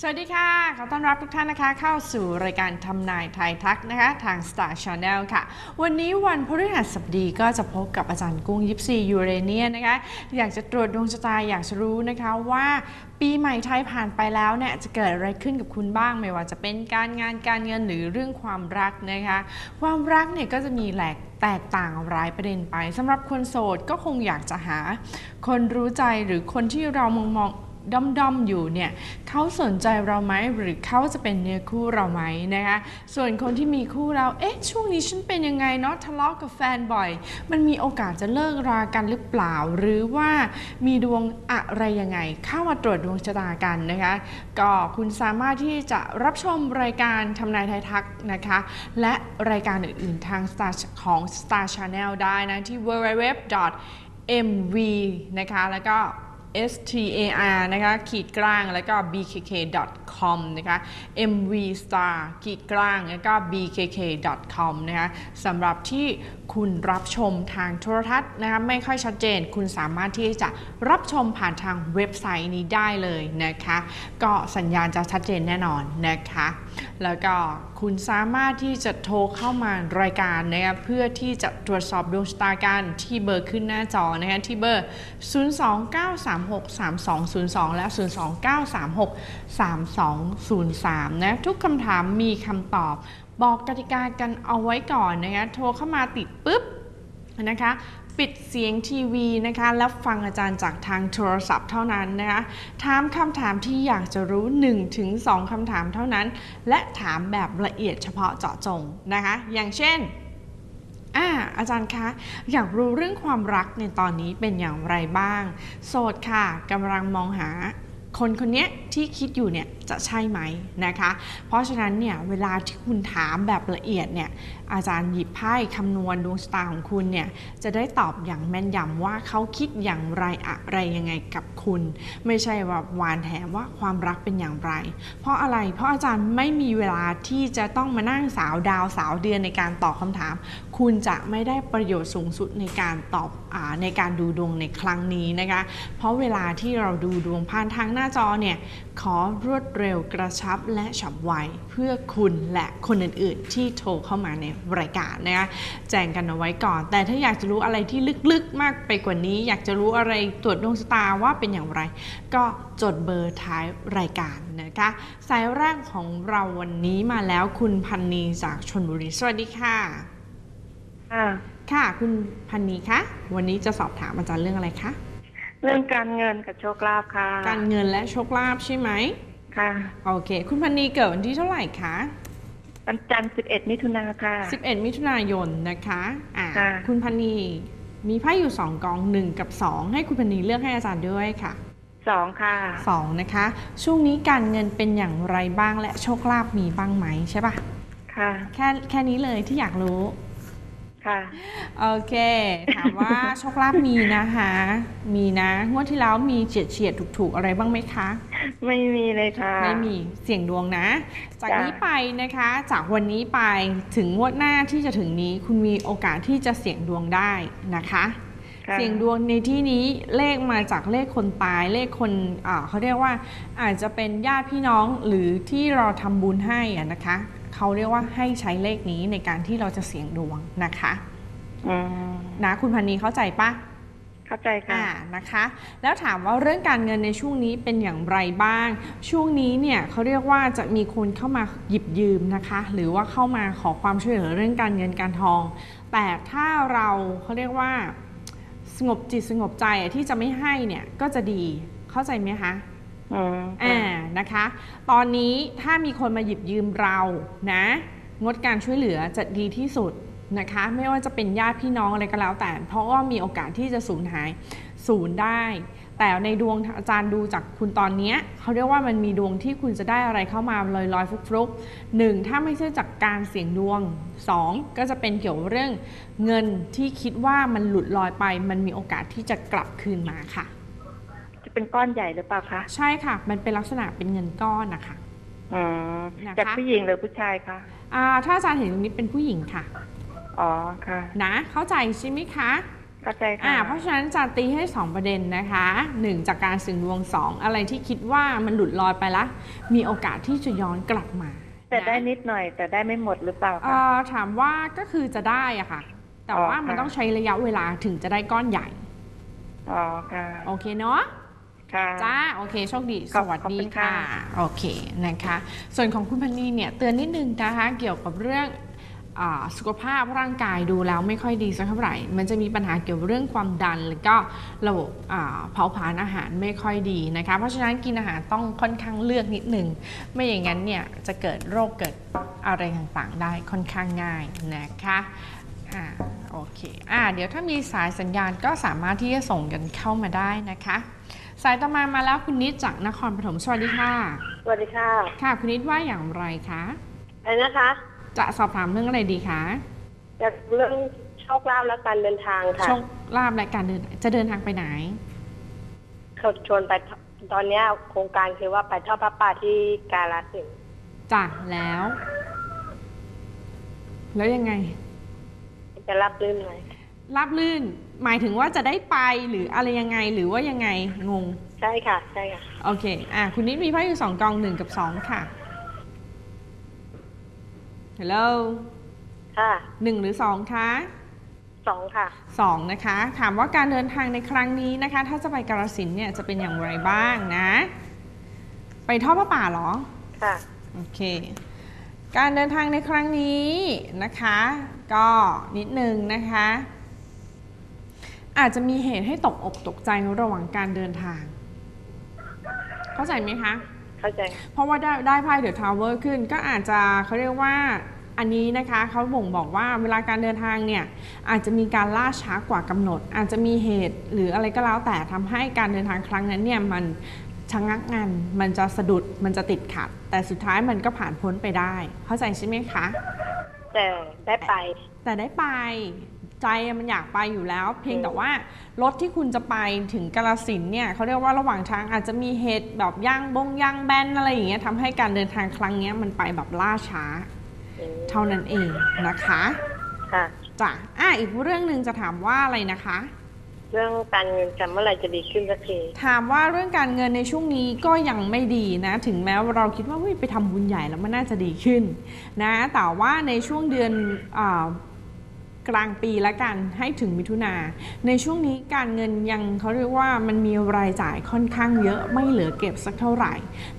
สวัสดีค่ะ ขอต้อนรับทุกท่านนะคะเข้าสู่รายการทำนายไทยทักนะคะ ทาง Star Channel ค่ะ วันนี้วันพฤหัสบดีก็จะพบกับอาจารย์กุ้งยิปซียูเรเนียนะคะ อยากจะตรวจดวงชะตาอยากจะรู้นะคะว่าปีใหม่ไทยผ่านไปแล้วเนี่ยจะเกิดอะไรขึ้นกับคุณบ้าง ไม่ว่าจะเป็นการงานการเงินหรือเรื่องความรักนะคะ ความรักเนี่ยก็จะมีแหลกแตกต่างหลายประเด็นไปสำหรับคนโสดก็คงอยากจะหา คนรู้ใจหรือคนที่เรามองมอง ด้อมๆอยู่เนี่ยเขาสนใจเราไหมหรือเขาจะเป็นเนื้อคู่เราไหมนะคะส่วนคนที่มีคู่เราเอ๊ะช่วงนี้ฉันเป็นยังไงเนาะทะเลาะกับแฟนบ่อย มันมีโอกาสจะเลิกรากันหรือเปล่า หรือว่ามีดวงอะไรยังไง เข้ามาตรวจดวงชะตากันนะคะก็คุณสามารถที่จะรับชมรายการทำนายไทยทักนะคะ และรายการอื่นๆทาง Star ของ Star Channel ได้นะที่ www.mv นะคะ แล้วก็ star นะคะขีดกลางแล้วก็ bkk.com นะคะ mvstar ขีดกลางแล้วก็ bkk.com นะคะสำหรับที่คุณรับชมทางโทรทัศน์นะคะไม่ค่อยชัดเจน คุณสามารถที่จะรับชมผ่านทางเว็บไซต์นี้ได้เลยนะคะ ก็สัญญาณจะชัดเจนแน่นอนนะคะ แล้วก็คุณสามารถที่จะโทรเข้ามารายการนะคะเพื่อที่จะตรวจสอบดวงชะตากันที่เบอร์ขึ้นหน้าจอนะคะที่เบอร์ 029363202 และ 029363203 นะทุกคำถามมีคำตอบ บอกกติกากันเอาไว้ก่อนนะคะโทรเข้ามาติดปุ๊บนะคะ ปิดเสียงทีวีนะคะแล้วฟังอาจารย์จากทางโทรศัพท์เท่านั้นนะคะถามคำถามที่อยากจะรู้ 1-2คำถามเท่านั้น และถามแบบละเอียดเฉพาะเจาะจงนะคะ อย่างเช่นอ่าอาจารย์คะอยากรู้เรื่องความรักในตอนนี้เป็นอย่างไรบ้าง โสดค่ะกำลังมองหาคนคนนี้ที่คิดอยู่เนี่ย จะใช่ไหมนะคะ เพราะฉะนั้นเนี่ยเวลาที่คุณถามแบบละเอียดเนี่ยอาจารย์หยิบไพ่คำนวณดวงชะตาของคุณเนี่ยจะได้ตอบอย่างแม่นยำว่าเขาคิดอย่างไรอะไรยังไงกับคุณ ไม่ใช่ว่าหวานแหว่าความรักเป็นอย่างไร เพราะอะไรเพราะอาจารย์ไม่มีเวลาที่จะต้องมานั่งสาวดาวสาวเดือนในการตอบคำถาม คุณจะไม่ได้ประโยชน์สูงสุดในการตอบอในการดูดวงในครั้งนี้นะคะ เพราะเวลาที่เราดูดวงผ่านทางหน้าจอเนี่ย ขอรวดเร็วกระชับและฉับไวเพื่อคุณและคนอื่นๆ ที่โทรเข้ามาในรายการนะคะแจ้งกันเอาไว้ก่อน แต่ถ้าอยากจะรู้อะไรที่ลึกๆมากไปกว่านี้ อยากจะรู้อะไรตรวจดวงชะตาว่าเป็นอย่างไร ก็จดเบอร์ท้ายรายการนะคะสายแรกของเราวันนี้มาแล้วคุณพันนีจากชนบุรีสวัสดีค่ะค่ะ ค่ะ คุณพันนีคะวันนี้จะสอบถามอาจารย์เรื่องอะไรคะ เรื่องการเงินกับโชคลาภค่ะ การเงินและโชคลาภใช่ไหมค่ะ โอเค คุณพันนีเกิดวันที่เท่าไหร่คะวันจันทร์11 มิถุนาค่ะ 11 มิถุนายนนะคะอ่าค่ะ คุณพันนีมีไพ่อยู่2กอง1กับ2ให้คุณพันนีเลือกให้อาจารย์ด้วยค่ะสองค่ะ2นะคะ ช่วงนี้การเงินเป็นอย่างไรบ้างและโชคลาภมีบ้างไหมใช่ปะค่ะ แค่แค่นี้เลยที่อยากรู้ ค่ะ โอเค ถามว่า โชคลาภมีนะคะ มีนะงวดที่แล้วมีเฉียดเฉียดถูกถูกๆอะไรบ้างไหมคะ ไม่มีเลยค่ะ ไม่มีเสี่ยงดวงนะ จากจ้ะ นี้ไปนะคะ จากวันนี้ไปถึงงวดหน้าที่จะถึงนี้ คุณมีโอกาสที่จะเสี่ยงดวงได้นะคะ ค่ะเสี่ยงดวงในที่นี้เลขมาจากเลขคนตายเลขคนอ่าเขาเรียกว่าอาจจะเป็นญาติพี่น้องหรือที่เราทำบุญให้อะนะคะ เขาเรียกว่าให้ใช้เลขนี้ในการที่เราจะเสี่ยงดวงนะคะอืมนะคุณพันนีเข้าใจปะเข้าใจค่ะ อ่านะคะ แล้วถามว่าเรื่องการเงินในช่วงนี้เป็นอย่างไรบ้าง ช่วงนี้เนี่ยเขาเรียกว่าจะมีคนเข้ามาหยิบยืมนะคะ หรือว่าเข้ามาขอความช่วยเหลือเรื่องการเงินการทอง แต่ถ้าเราเขาเรียกว่าสงบจิตสงบใจอะที่จะไม่ให้เนี่ยก็จะดีเข้าใจไหมคะ อ่านะคะ ตอนนี้ถ้ามีคนมาหยิบยืมเรานะ งดการช่วยเหลือจะดีที่สุดนะคะ ไม่ว่าจะเป็นญาติพี่น้องอะไรก็แล้วแต่ เพราะว่ามีโอกาสที่จะสูญหายสูญได้ แต่ในดวงอาจารย์ดูจากคุณตอนนี้เขาเรียกว่ามันมีดวงที่คุณจะได้อะไรเข้ามาลอยลอยๆฟลุกหนึ่งถ้าไม่ใช่จากการเสี่ยงดวงสองก็จะเป็นเกี่ยวกับเรื่องเงินที่คิดว่ามันหลุดลอยไป มันมีโอกาสที่จะกลับคืนมาค่ะ เป็นก้อนใหญ่หรือเปล่าคะใช่ค่ะ มันเป็นลักษณะเป็นเงินก้อนนะคะอืมนะคะ จากผู้หญิงหรือผู้ชายคะอ่าถ้าอาจารย์เห็นตรงนี้เป็นผู้หญิงค่ะ อ๋อค่ะนะเข้าใจใช่ไหมคะ เข้าใจค่ะอ่าเพราะฉะนั้นจะตีให้ 2 ประเด็นนะคะหนึ่งจากการเสื่อมดวง2อะไรที่คิดว่ามันหลุดลอยไปละ มีโอกาสที่จะย้อนกลับมาแต่นะได้นิดหน่อย แต่ได้ไม่หมดหรือเปล่าเอ่คะอถามว่าก็คือจะได้อะค่ะ แต่อ๋อว่ามันค่ะ ต้องใช้ระยะเวลาถึงจะได้ก้อนใหญ่ อ๋อค่ะ โอเคเนาะ ค่ะ จ้า โอเค โชคดี ขสอบวัสดีขอบคุณค่ะ ค่ะ โอเคนะคะ ส่วนของคุณพันนีเนี่ยเตือนนิดนึงนะคะ เกี่ยวกับเรื่องอาสุขภาพร่างกายดูแล้วไม่ค่อยดีสักเท่าไหร่ มันจะมีปัญหาเกี่ยวกับเรื่องความดัน แล้วก็ระบบอ่าเผาผลาญอาหารไม่ค่อยดีนะคะ เพราะฉะนั้นกินอาหารต้องค่อนข้างเลือกนิดนึง ไม่อย่างนั้นเนี่ยจะเกิดโรคเกิดอะไรต่างๆ ได้ค่อนข้างง่ายนะคะ อ่าโอเคอ่าเดี๋ยวถ้ามีสายสัญญาณก็สามารถที่จะส่งกันเข้ามาได้นะคะ สายต่อมามาแล้วคุณนิดจากนครปฐมสวัสดีค่ะ สวัสดีค่ะ ค่ะ คุณนิดว่าอย่างไรคะอะไรนะคะ จะสอบถามเรื่องอะไรดีคะจากเรื่องโชคลาภและการเดินทางค่ะโชคลาภและการเดินจะเดินทางไปไหนเขาชวนไปตอนเนี้ยโครงการคือว่าไปทอดพระป่าที่กาลสินธุ์จ้ะแล้ว แล้วยังไง จะรับรื่นไหม รับลื่น หมายถึงว่าจะได้ไปหรืออะไรยังไงหรือว่ายังไงงง ใช่ค่ะ ใช่ค่ะ โอเค อะ คุณนิดมีไพ่อยู่สองกองหนึ่งกับสองค่ะ ฮัลโหล ค่ะ หนึ่งหรือสองคะสองค่ะสองนะคะ ถามว่าการเดินทางในครั้งนี้นะคะ ถ้าจะไปกาฬสินธุ์เนี่ยจะเป็นอย่างไรบ้างนะ ไปทอดพระป่าเหรอ ค่ะ โอเค การเดินทางในครั้งนี้นะคะ ก็นิดนึงนะคะ อาจจะมีเหตุให้ตกอกตกใจระหว่างการเดินทาง เข้าใจไหมคะเข้าใจเพราะว่าได้ได้ไพ่เดอะทาวเวอร์ขึ้น ก็อาจจะเขาเรียกว่าอันนี้นะคะเขาบ่งบอกว่าเวลาการเดินทางเนี่ยอาจจะมีการล่าช้ากว่ากำหนด อาจจะมีเหตุหรืออะไรก็แล้วแต่ทำให้การเดินทางครั้งนั้นเนี่ยมันชะงักงันมันจะสะดุดมันจะติดขัด แต่สุดท้ายมันก็ผ่านพ้นไปได้ เข้าใจใช่ไหมคะ แต่ได้ไป แต่ได้ไป ใจมันอยากไปอยู่แล้ว เพียงแต่ว่ารถที่คุณจะไปถึงกาลสินธุ์เนี่ยเขาเรียกว่าระหว่างทางอาจจะมีเหตุแบบย่างบงย่างแบนอะไรอย่างเงี้ยทำให้การเดินทางครั้งเนี้ยมันไปแบบล่าช้า เท่านั้นเองนะคะค่ะจ้ะอะอีกเรื่องหนึ่งจะถามว่าอะไรนะคะ เรื่องการเงินกันเมื่อไหร่จะดีขึ้นสักทีถามว่าเรื่องการเงินในช่วงนี้ก็ยังไม่ดีนะ ถึงแม้ว่าเราคิดว่าเฮ้ยไปทำบุญใหญ่แล้วมันน่าจะดีขึ้น นะ แต่ว่าในช่วงเดือนอา กลางปีละกันให้ถึงมิถุนาในช่วงนี้การเงินยังเขาเรียกว่ามันมีรายจ่ายค่อนข้างเยอะไม่เหลือเก็บสักเท่าไหร่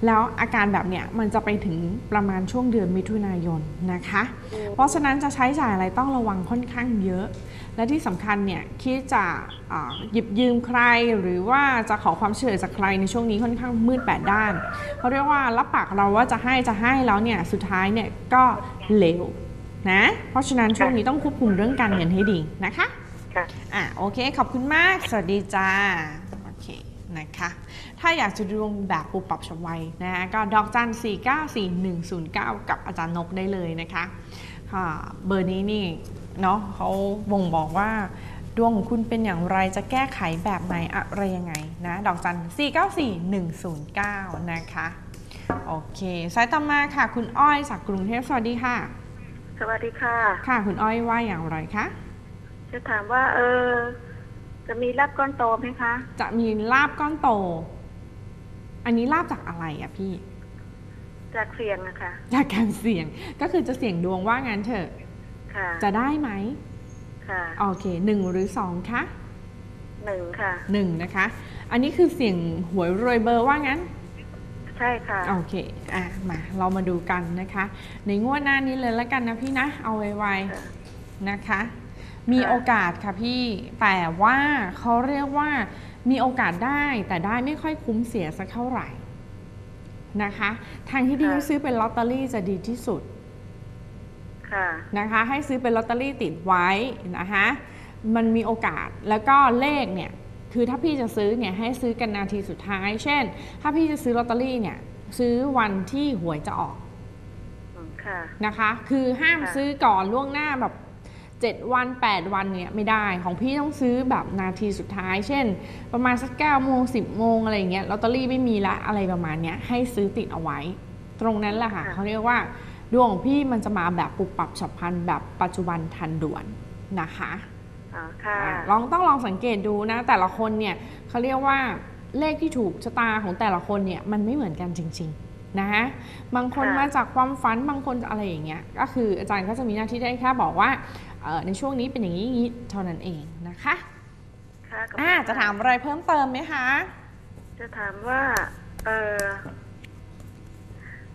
แล้วอาการแบบเนี้ยมันจะไปถึงประมาณช่วงเดือนมิถุนายนนะคะ เพราะฉะนั้นจะใช้จ่ายอะไรต้องระวังค่อนข้างเยอะ และที่สำคัญเนี่ยคิดจะหยิบยืมใครหรือว่าจะขอความช่วยเหลือจากใครในช่วงนี้ค่อนข้างมืดแปดด้านเขาเรียกว่ารับปากเราว่าจะให้จะให้แล้วเนี่ยสุดท้ายเนี่ยก็เหลว นะ เพราะฉะนั้นช่วงนี้ต้องควบคุมเรื่องการเงินให้ดีนะคะ ค่ะ อะโอเค ขอบคุณมาก สวัสดีจ้า โอเคนะคะถ้าอยากจะดวงแบบปุบปรับฉับไวนะคะก็ดอกจัน 4 9 4 1 0 9 กับอาจารย์นกได้เลยนะคะค่ะเบอร์นี้นี่เนาะเขาบ่งบอกว่าดวงของคุณเป็นอย่างไรจะแก้ไขแบบไหนอะไรยังไงนะ ดอกจัน 4 9 4 1 0 9 นะคะ โอเค สายต่อมาค่ะ คุณอ้อยจากกรุงเทพสวัสดีค่ะ สวัสดีค่ะ ค่ะ คุณอ้อยว่าอย่างไรคะ จะถามว่า เออ จะมีรับก้อนโตไหมคะ จะมีลาบก้อนโต อันนี้ลาบจากอะไรอะพี่ จากเสียงอะค่ะ จากการเสี่ยง ก็คือจะเสี่ยงดวงว่างั้นเถอะ ค่ะ จะได้ไหม ค่ะ โอเคหนึ่งหรือสองคะหนึ่งค่ะ หนึ่งนะคะ อันนี้คือเสี่ยงหวยรวยเบอร์ว่างั้น ใช่ค่ะ โอเค อะ มาเรามาดูกันนะคะ ในงวดหน้านี้เลยแล้วกันนะพี่นะ เอาไวๆนะคะ มีโอกาสค่ะพี่ แต่ว่าเขาเรียกว่ามีโอกาสได้แต่ได้ไม่ค่อยคุ้มเสียสักเท่าไหร่นะคะ ทางที่ดีค่ะให้ซื้อเป็นลอตเตอรี่จะดีที่สุดค่ะนะคะ ให้ซื้อเป็นลอตเตอรี่ติดไว้นะคะ มันมีโอกาสแล้วก็เลขเนี่ย คือถ้าพี่จะซื้อเนี่ยให้ซื้อกันนาทีสุดท้าย เช่น ถ้าพี่จะซื้อลอตเตอรี่เนี่ย ซื้อวันที่หวยจะออกอืมค่ะนะคะ คือห้ามค่ะซื้อก่อนล่วงหน้าแบบ7วัน8วันเนี่ยไม่ได้ของพี่ต้องซื้อแบบนาทีสุดท้าย เช่น ประมาณสัก9โมง10โมงอะไรอย่างเงี้ยลอตเตอรี่ไม่มีละอะไรประมาณเนี้ยให้ซื้อติดเอาไว้ ตรงนั้นแหละค่ะค่ะเขาเรียกว่าดวงของพี่มันจะมาแบบปุบปับฉับพลันแบบปัจจุบันทันด่วนนะคะ อ๋อค่ะอ่าลองต้องลองสังเกตดูนะ แต่ละคนเนี่ยเขาเรียกว่าเลขที่ถูกชะตาของแต่ละคนเนี่ยมันไม่เหมือนกันจริง ๆ นะฮะบางคนค่ะ มาจากความฝันบางคนอะไรอย่างเงี้ยก็คืออาจารย์ก็จะมีหน้าที่ได้แค่บอกว่าเอ่อในช่วงนี้เป็นอย่างนี้อย่างนี้เท่านั้นเองนะคะค่ะขบคุณอ่าจะถามอะไรเพิ่มเติมไหมคะ จะถามว่า เออ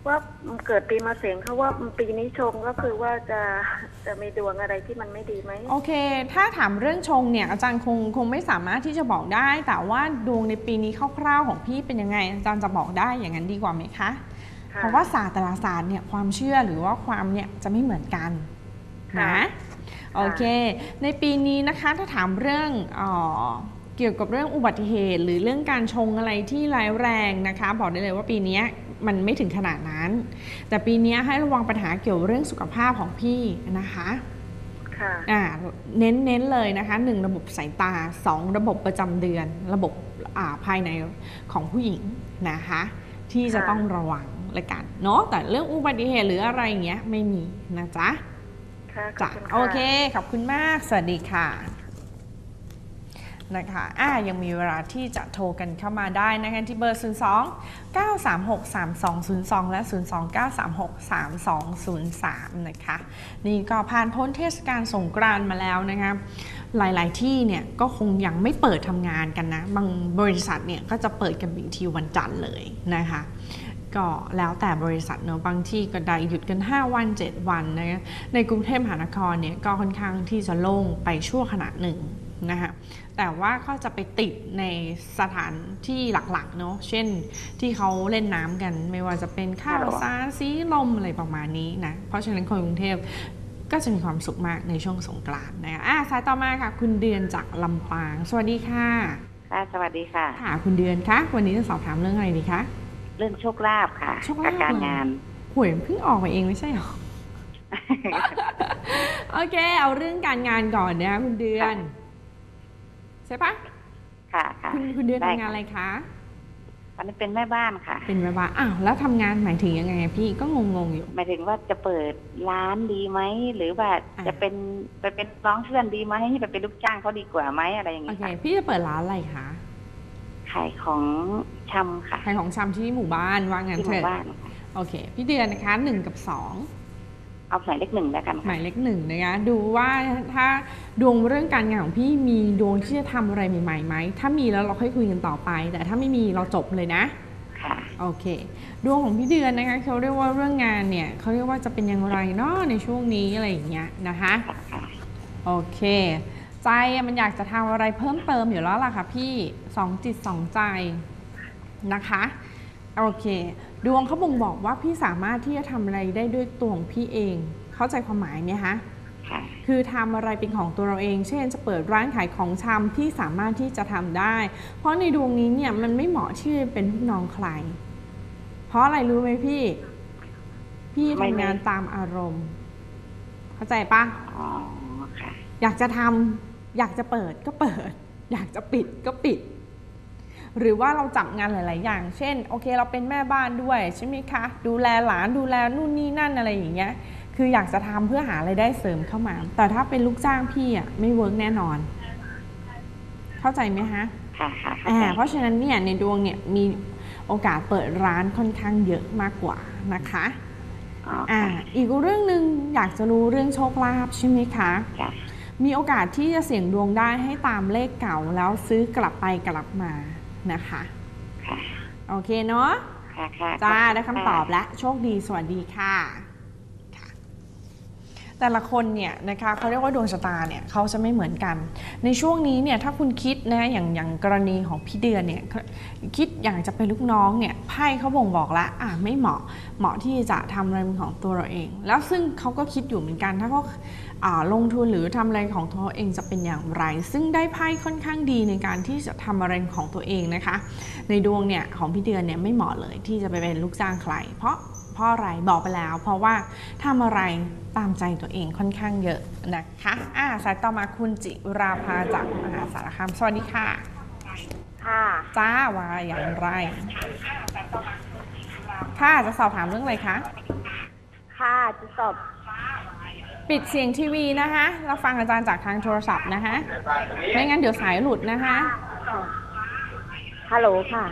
ว่าเกิดปีมาเสงเขาว่าปีนี้ชงก็คือว่าจะจะมีดวงอะไรที่มันไม่ดีไหมโอเค ถ้าถามเรื่องชงเนี่ยอาจารย์คงคงไม่สามารถที่จะบอกได้ แต่ว่าดวงในปีนี้คร่าวๆของพี่เป็นยังไง อาจารย์จะบอกได้อย่างนั้นดีกว่าไหมคะค่ะเพราะว่าศาสตร์แต่ละศาสตร์เนี่ยความเชื่อหรือว่าความเนี่ยจะไม่เหมือนกันค่ะนะโอเค ในปีนี้นะคะถ้าถามเรื่องเออเกี่ยวกับเรื่องอุบัติเหตุ หรือเรื่องการชงอะไรที่ร้ายแรงนะคะ บอกได้เลยว่าปีนี้ มันไม่ถึงขนาดนั้น แต่ปีนี้ให้ระวังปัญหาเกี่ยวเรื่องสุขภาพของพี่นะคะค่ะอ่าเน้นเน้นเลยนะคะหนึ่งระบบสายตาสองระบบประจำเดือน ระบบอ่าภายในของผู้หญิงนะคะ ที่จะค่ะต้องระวังละกันเนาะแต่เรื่องอุบัติเหตุหรืออะไรอย่างเงี้ยไม่มีนะจ๊ะค่ะขอบจ้ะคุณโอเคค่ะขอบคุณมาก สวัสดีค่ะ นะคะอ่ายังมีเวลาที่จะโทรกันเข้ามาได้นะคะที่เบอร์ 02 936 3202 และ 02 936 3203 นะคะ นี่ก็ผ่านพ้นเทศกาลสงกรานต์มาแล้วนะคะหลาย ๆ ที่เนี่ยก็คงยังไม่เปิดทำงานกันนะ บางบริษัทเนี่ยก็จะเปิดกันอีกทีวันจันทร์เลยนะคะก็แล้วแต่บริษัทเนอะบางที่ก็ได้หยุดกัน 5 วัน 7 วันนะคะในกรุงเทพมหานครเนี่ยก็ค่อนข้างที่จะโล่งไปชั่วขณะหนึ่ง นะคะแต่ว่าก็จะไปติดในสถานที่หลักๆเนาะเช่นที่เขาเล่นน้ำกัน ไม่ว่าจะเป็นข้าวสารสีลมอะไรประมาณนี้นะเพราะฉะนั้นคนกรุงเทพก็จะมีความสุขมากในช่วงสงกรานต์นะคะอะสายต่อมาค่ะ คุณเดือนจากลำปาง สวัสดีค่ะค่ะสวัสดีค่ะ ค่ะ คุณเดือนคะวันนี้จะสอบถามเรื่องอะไรดีคะเรื่องโชคลาภค่ะโชคลาภกับการงานหวยเพิ่งออกมาเองไม่ใช่หรอโอเค เอาเรื่องการงานก่อนนะคะคุณเดือนใช่ปะค่ะค่ะคุณคุณเดือนได้ทำงานอะไรคะตอนนี้เป็นแม่บ้านค่ะ เป็นแม่บ้านอ้าวแล้วทำงานหมายถึงยังไง พี่ก็งงๆอยู่ หมายถึงว่าจะเปิดร้านดีไหมหรือว่าอ่าจะเป็นไปเป็นน้องเพื่อนดีไหมไปเป็นลูกจ้างเขาดีกว่าไหมอะไรอย่างโอนี้เคค่ะพี่จะเปิดร้านอะไรคะขายของชำค่ะขายของชำที่หมู่บ้านว่างั้นที่หเถมู่อะบ้านค่ะโอเค พี่เดือนนะคะหนึ่งกับสอง เอาหมายเลขหนึ่งแล้วกันหค่ะมายเลขหนึ่งนะคะดูว่าถ้าดวงเรื่องการงานของพี่มีดวงที่จะทำอะไรใหม่ๆไหมถ้ามีแล้วเราค่อยคุยกันต่อไป แต่ถ้าไม่มีเราจบเลยนะ ค่ะ โอเค ดวงของพี่เดือนนะคะเขาเรียกว่าเรื่องงานเนี่ยเขาเรียกว่าจะเป็นอย่างไรเนาะในช่วงนี้อะไรอย่างเงี้ยนะคะค่ะค่ะโอเค ใจอะมันอยากจะทำอะไรเพิ่มเติมอยู่แล้วล่ะค่ะพี่สองจิตสองใจนะคะ โอเค ดวงเขาบ่งบอกว่าพี่สามารถที่จะทำอะไรได้ด้วยตัวของพี่เอง เข้าใจความหมายไหมคะค่ะคือทำอะไรเป็นของตัวเราเอง เช่น จะเปิดร้านขายของชำที่สามารถที่จะทำได้ เพราะในดวงนี้เนี่ยมันไม่เหมาะที่จะเป็นลูกน้องใคร เพราะอะไรรู้ไหมพี่ พี่ไม่ทำงานไม่ตามอารมณ์ เข้าใจปะอ๋อค่ะอยากจะทำอยากจะเปิดก็เปิด อยากจะปิดก็ปิด หรือว่าเราจับงานหลาย ๆ อย่าง เช่น โอเค เราเป็นแม่บ้านด้วยใช่ไหมคะ ดูแลหลานดูแลนู่นนี่นั่นอะไรอย่างเงี้ย คืออยากจะทำเพื่อหาไรายได้เสริมเข้ามา แต่ถ้าเป็นลูกจ้างพี่อะไม่เวิร์กแน่นอน เข้าใจไหมฮะค่ะค่ะเข้าอ่าใจเพราะฉะนั้นเนี่ยในดวงเนี่ยมีโอกาสเปิดร้านค่อนข้างเยอะมากกว่านะคะอ๋ออ่าค่ะอีกเรื่องหนึ่งอยากจะรู้เรื่องโชคลาภใช่ไหมคะค่ะมีโอกาสที่จะเสี่ยงดวงได้ให้ตามเลขเก่าแล้วซื้อกลับไปกลับมา นะคะ ค่ะ โอเคเนาะ ค่ะค่ะ จ้าขณได้คำตอบค่ะแล้ว โชคดี สวัสดีค่ะค่ะ แต่ละคนเนี่ยนะคะเขาเรียกว่าดวงชะตาเนี่ยเขาจะไม่เหมือนกัน ในช่วงนี้เนี่ยถ้าคุณคิดนะอย่างอย่างกรณีของพี่เดือนเนี่ยคิดอยากจะเป็นลูกน้องเนี่ยไพ่เขาบ่งบอกแล้วอะไม่เหมาะเหมาะที่จะทำอะไรเป็นของตัวเราเอง แล้วซึ่งเขาก็คิดอยู่เหมือนกันถ้าเขาอ่าลงทุนหรือทำอะไรของตัวเองจะเป็นอย่างไร ซึ่งได้ไพ่ค่อนข้างดีในการที่จะทำอะไรของตัวเองนะคะ ในดวงเนี่ยของพี่เดือนเนี่ยไม่เหมาะเลยที่จะไปเป็นลูกจ้างใคร เพราะเพราะอะไรบอกไปแล้ว เพราะว่าทำอะไร ตามใจตัวเองค่อนข้างเยอะนะคะอ่าสายต่อมาคุณจิราภาจากมหาสารคามสวัสดีค่ะ ค่ะ จ้าว่าอย่างไร ค่ะจะสอบถามเรื่องอะไรคะ ค่ะจะสอบปิดเสียงทีวีนะคะเราฟังอาจารย์จากทางโทรศัพท์นะคะไม่งั้นเดี๋ยวสายหลุดนะคะฮัลโหลค่ะ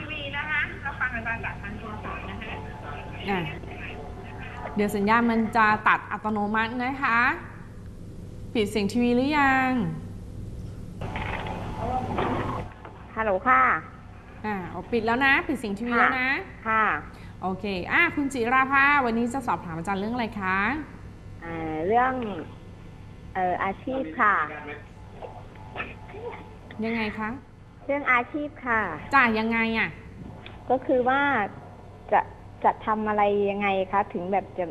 อะ เดี๋ยวสัญญาณมันจะตัดอัตโนมัตินะคะ ปิดเสียงทีวีหรือยัง ฮัลโหลค่ะ อ่าเอาปิดแล้วนะ ปิดเสียงทีวีแล้วนะ ค่ะ โอเค อะคุณจิราภา วันนี้จะสอบถามอาจารย์เรื่องอะไรคะ เอ่อ เรื่องเอ่ออาชีพค่ะ ยังไงคะ เรื่องอาชีพค่ะ จ่ายยังไงอะ ก็คือว่าจะ จะทำอะไรยังไงคะ ถึงแบบจะ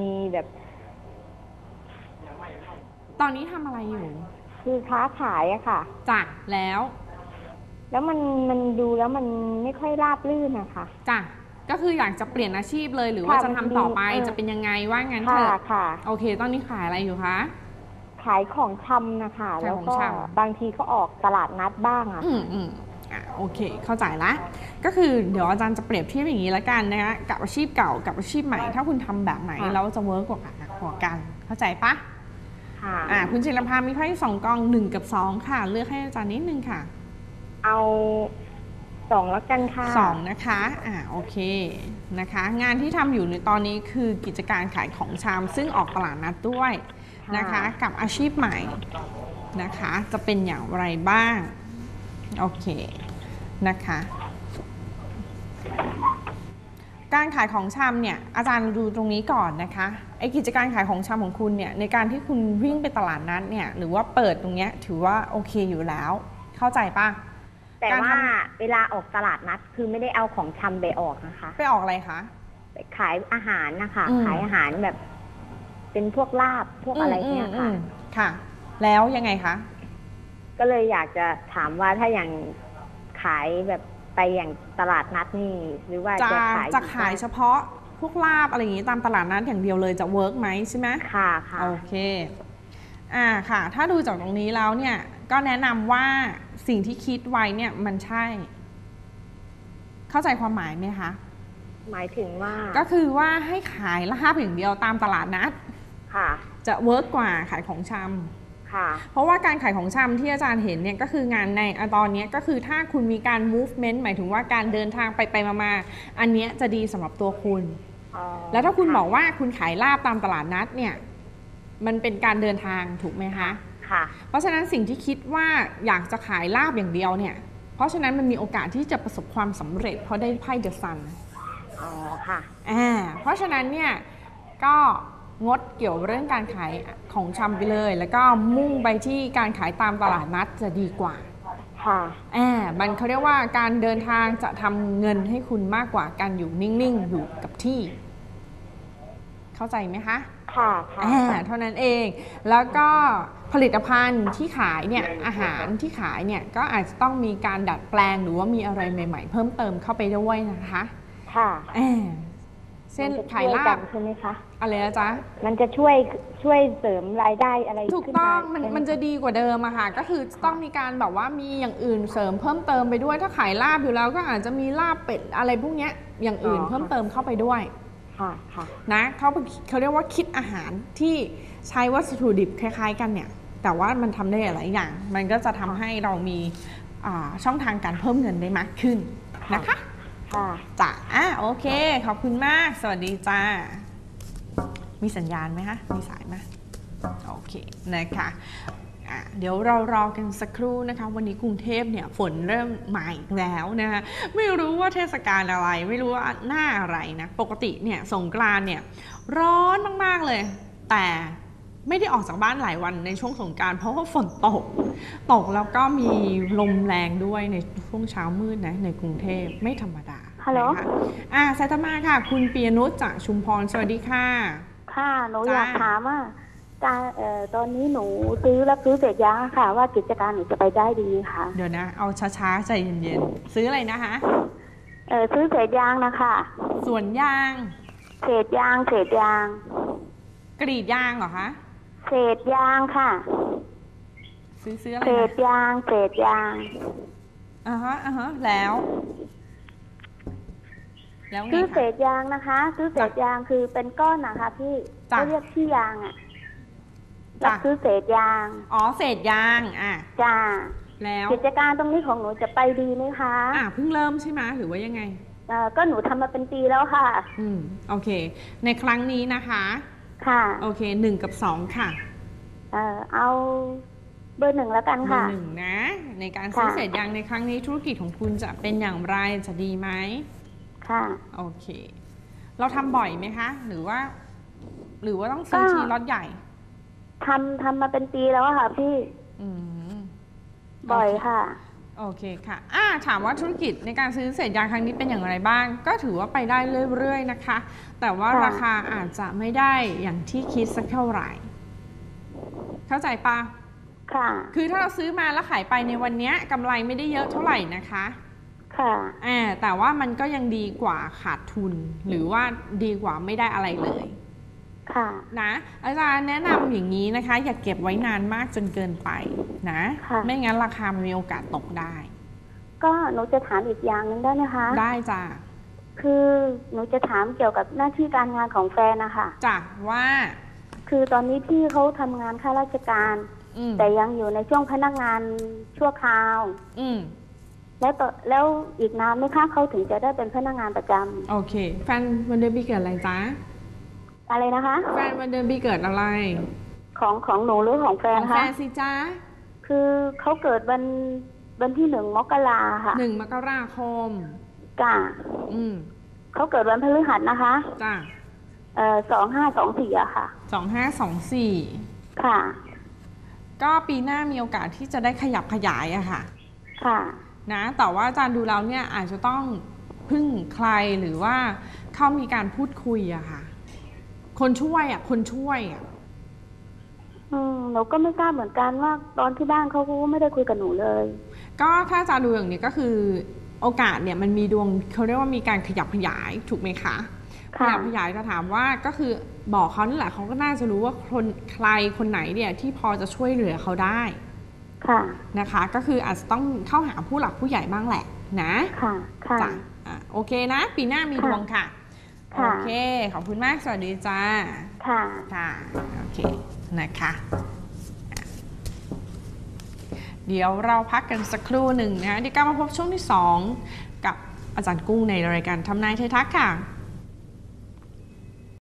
มีแบบ ตอนนี้ทำอะไรอยู่คือค้าขายอะค่ะ จ้ะแล้วแล้วมันมันดูแล้วมันไม่ค่อยราบรื่นอะค่ะ จ้ะก็คืออยากจะเปลี่ยนอาชีพเลยหรือว่าค่ะจะทำต่อไปเออ จะเป็นยังไงว่างั้นเถค่ะอะค่ะ โอเค ตอนนี้ขายอะไรอยู่คะ ขายของชำนะคะ ขายแล้วของก็ชำ บางทีก็ออกตลาดนัดบ้างอะอืมอืม อะโอเค เข้าใจละ ก็คือเดี๋ยวอาจารย์จะเปรียบเทียบอย่างนี้ละกันนะคะกับอาชีพเก่ากับอาชีพใหม่ ถ้าคุณทำแบบไหนแล้วจะเวิร์กกว่ากันกว่ากันเข้าใจปะค่ะอะคุณจิรพามีไพ่สองกองหนึ่งกับสองค่ะ เลือกให้อาจารย์นิดนึงค่ะ เอาสองแล้วกันค่ะสองนะคะ อ่าโอเคนะคะ งานที่ทำอยู่ในตอนนี้คือกิจการขายของชำซึ่งออกตลาดนัดด้วยนะคะ กับอาชีพใหม่นะคะ จะเป็นอย่างไรบ้าง โอเคนะคะ การขายของชำเนี่ยอาจารย์ดูตรงนี้ก่อนนะคะไอกิจการขายของชำของคุณเนี่ยในการที่คุณวิ่งไปตลาดนัดเนี่ยหรือว่าเปิดตรงเนี้ยถือว่าโอเคอยู่แล้ว เข้าใจปะแต่การทำว่าเวลาออกตลาดนัดคือไม่ได้เอาของชำไปออกนะคะ ไปออกอะไรคะไปขายอาหารนะคะอืมขายอาหารแบบ เป็นพวกลาบพวกอะไรเนี่ยค่ะมอืมค่ะ แล้วยังไงคะ ก็เลยอยากจะถามว่าถ้าอย่างขายแบบไปอย่างตลาดนัดนี่หรือว่าจะจะขายจะขายเฉพาะพวกลาบอะไรอย่างนี้ตามตลาดนัดอย่างเดียวเลยจะเวิร์กไหมใช่ไหมค่ะค่ะโอเคอ่าค่ะ ถ้าดูจากตรงนี้แล้วเนี่ยก็แนะนำว่าสิ่งที่คิดไว้เนี่ยมันใช่ เข้าใจความหมายไหมคะหมายถึงว่า ก็คือว่าให้ขายลาบอย่างเดียวตามตลาดนัด ค่ะ จะเวิร์กกว่าขายของชำค่ะ เพราะว่าการขายของชำที่อาจารย์เห็นเนี่ยก็คืองานในอะตอนเนี้ยก็คือถ้าคุณมีการ movement หมายถึงว่าการเดินทางไปไปมามาอันเนี้ยจะดีสำหรับตัวคุณอ๋อแล้วถ้าคุณะบอกว่าคุณขายลาบตามตลาดนัดเนี่ยมันเป็นการเดินทางถูกไหมคะค่ะเพราะฉะนั้นสิ่งที่คิดว่าอยากจะขายลาบอย่างเดียวเนี่ย เพราะฉะนั้นมันมีโอกาสที่จะประสบความสำเร็จเพราะได้ไพ่เดอะซันอ๋อค่ะอ่าเพราะฉะนั้นเนี่ยก็ งดเกี่ยวเรื่องการขายของชำไปเลย แล้วก็มุ่งไปที่การขายตามตลาดนัดจะดีกว่าค่ะ อ่ามันเขาเรียกว่าการเดินทางจะทำเงินให้คุณมากกว่าการอยู่นิ่งๆ อยู่กับที่ เข้าใจไหมคะ ค่ะค่ะ อ่าเท่านั้นเอง แล้วก็ผลิตภัณฑ์ที่ขายเนี่ย อาหารที่ขายเนี่ย ก็อาจจะต้องมีการดัดแปลงหรือว่ามีอะไรใหม่ ๆ เพิ่มเติมเข้าไปด้วยนะคะค่ะ อ่า เช่นมัจะขายช่วลากับนใช่ไหมคะอะไรนะจ๊ะมันจะช่วยช่วยเสริมรายได้อะไรถูกขึ้นต้องมามันใช่ไหมันจะดีกว่าเดิมอะค่ะก็คือต้องมีการแบบว่ามีอย่างอื่นเสริมเพิ่มเติมไปด้วยถ้าขายลาบอยู่แล้วก็อาจจะมีลาบเป็ดอะไรพวกเนี้ยอย่างอื่นเพิ่มเติมเข้าไปด้วยค่ะค่ะนะเขาเขาเรียกว่าคิดอาหารที่ใช้วัสดุดิบคล้าย ๆ กันเนี่ย แต่ว่ามันทำได้หลายอย่าง มันก็จะทำให้เรามีอ่าช่องทางการเพิ่มเงินได้มากขึ้นนะคะ ค่ะ จ้ะอะโอเค ขอบคุณมาก สวัสดีจ้า มีสัญญาณไหมคะ มีสายไหมโอเค นะคะเดี๋ยวเรารอกันสักครู่นะคะ วันนี้กรุงเทพเนี่ยฝนเริ่มมาอีกแล้วนะคะไม่รู้ว่าเทศกาลอะไร ไม่รู้ว่าหน้าอะไรนะ ปกติเนี่ยสงกรานเนี่ยร้อนมาก ๆ เลย แต่ ไม่ได้ออกจากบ้านหลายวันในช่วงสงกราร เพราะว่าฝนตก ตกแล้วก็มีลมแรงด้วยในช่วงเช้ามืดนะในกรุงเทพไม่ธรรมดาฮัลโหลนะคะอ่าสายตมาค่ะ คุณปียนุชจากชุมพร สวัสดีค่ะ ค่ะ หนูจ้าอยากถามว่าการเอ่อตอนนี้หนูซื้อรับซื้อเศษยางอะค่ะ ว่ากิจการหนูจะไปได้ดีค่ะ เดี๋ยวนะ เอาช้าๆ ใจเย็นๆ ซื้ออะไรนะคะเออซื้อเศษยางนะคะสวนยาง เศษยาง เศษยาง กรีดยางเหรอคะ เศษยางค่ะ ซื้อซื้ออะไรเศษนะยางเศษยาง อ่าฮะอ่าฮะแล้ว แล้วไงซื้อเศคะ ษยางนะคะ ซื้อเศษยางคือเป็นก้อนนะคะ พี่จ้ะ เขาเรียกที่ยางอะจ้ะรับซื้อเศษยางอ๋อเศษยาง อะ จ้าแล้วกิจการตรงนี้ของหนูจะไปดีไหมคะอะเพิ่งเริ่มใช่ไหมหรือว่ายังไง เอ่อก็หนูทำมาเป็นปีแล้วค่ะ อืม โอเค ในครั้งนี้นะคะ ค่ะ โอเคหนึ่งกับสองค่ะเอ่อเอาเบอร์หนึ่งแล้วกันเบอค่ะ ร์หนึ่งนะ ในการซื้อค่ะ เศษยางในครั้งนี้ธุรกิจของคุณจะเป็นอย่างไรจะดีไหมค่ะ โอเค เราทำบ่อยไหมคะ หรือว่า หรือว่าต้องซื้อก็ ทีล็อตใหญ่ ทำทำมาเป็นปีแล้วอะค่ะ พี่อืมบ่อยโเคค่ะ โอเคค่ะอ่าถามว่าธุรกิจในการซื้อเศษยางครั้งนี้เป็นอย่างไรบ้าง ก็ถือว่าไปได้เรื่อยๆนะคะ แต่ว่าค่ะราคาอาจจะไม่ได้อย่างที่คิดสักเท่าไหร่ เข้าใจปะค่ะ คือถ้าเราซื้อมาแล้วขายไปในวันเนี้ยกำไรไม่ได้เยอะเท่าไหร่นะคะ ค่ะอ่าแต่ว่ามันก็ยังดีกว่าขาดทุน หรือว่าดีกว่าไม่ได้อะไรเลย ค่ะ นะอาจารย์แนะนำอย่างนี้นะคะ อย่าเก็บไว้นานมากจนเกินไปนะ ค่ะ ไม่งั้นราคามันมีโอกาสตกได้ ก็หนูจะถามอีกอย่างหนึ่งได้ไหมคะ ได้จ้ะคือหนูจะถามเกี่ยวกับหน้าที่การงานของแฟนนะคะจ้ะว่าคือตอนนี้พี่เขาทำงานข้าราชการ อืมแต่ยังอยู่ในช่วงพนักงานชั่วคราว อืมแล้วต่อแล้วอีกนานไหมคะเขาถึงจะได้เป็นพนักงานประจำโอเค แฟนวันเดือนปีเกิดอะไรจ๊ะ อะไรนะคะ แฟนวันเดือนปีเกิดอะไร ของของหนูหรือของแฟขนองแฟคะ นสิจ๊ะคือเขาเกิดวันวันที่หนึ่งมกราค่ะหนึ่งมกราคม จ้าอืมเขาเกิดวันพฤหัสนะคะจ้ะเอ่อสองห้าสองสี่อะค่ะ สองห้าสองสี่ ค่ะ ก็ปีหน้ามีโอกาสที่จะได้ขยับขยายอะค่ะ ค่ะ นะ แต่ว่าอาจารย์ดูแล้วเนี่ยอาจจะต้องพึ่งใครหรือว่าเข้ามีการพูดคุยอะค่ะ คนช่วยอะคนช่วยอะอืมหนูก็ไม่ทราบเหมือนกันว่า ตอนที่บ้านเขาก็ไม่ได้คุยกับหนูเลย ก็ถ้าอาจารย์ดูอย่างนี้ก็คือ โอกาสเนี่ยมันมีดวงเขาเรียกว่ามีการขยับขยายถูกไหมคะขค่ะยับขยายจะถามว่าก็คือบอกเขานี่แหละเขาก็น่าจะรู้ว่าคนใครคนไหนเนี่ยที่พอจะช่วยเหลือเขาได้ค่ะนะคะ ก็คืออาจจะต้องเข้าหาผู้หลักผู้ใหญ่บ้างแหละนะ ค่ะ ค่ะจ้ะอะโอเคนะ ปีหน้ามีดค่ะวงค่ะ โอค่ะ เค ขอบคุณมาก สวัสดีจ้า ค่ะ ค่ะ โอเค นะคะอะเดี๋ยวเราพักกันสักครู่หนึ่งนะคะเดี๋ยวกลับมาพบช่วงที่ 2 กับอาจารย์กุ้งในรายการทำนายไทยทักค่ะ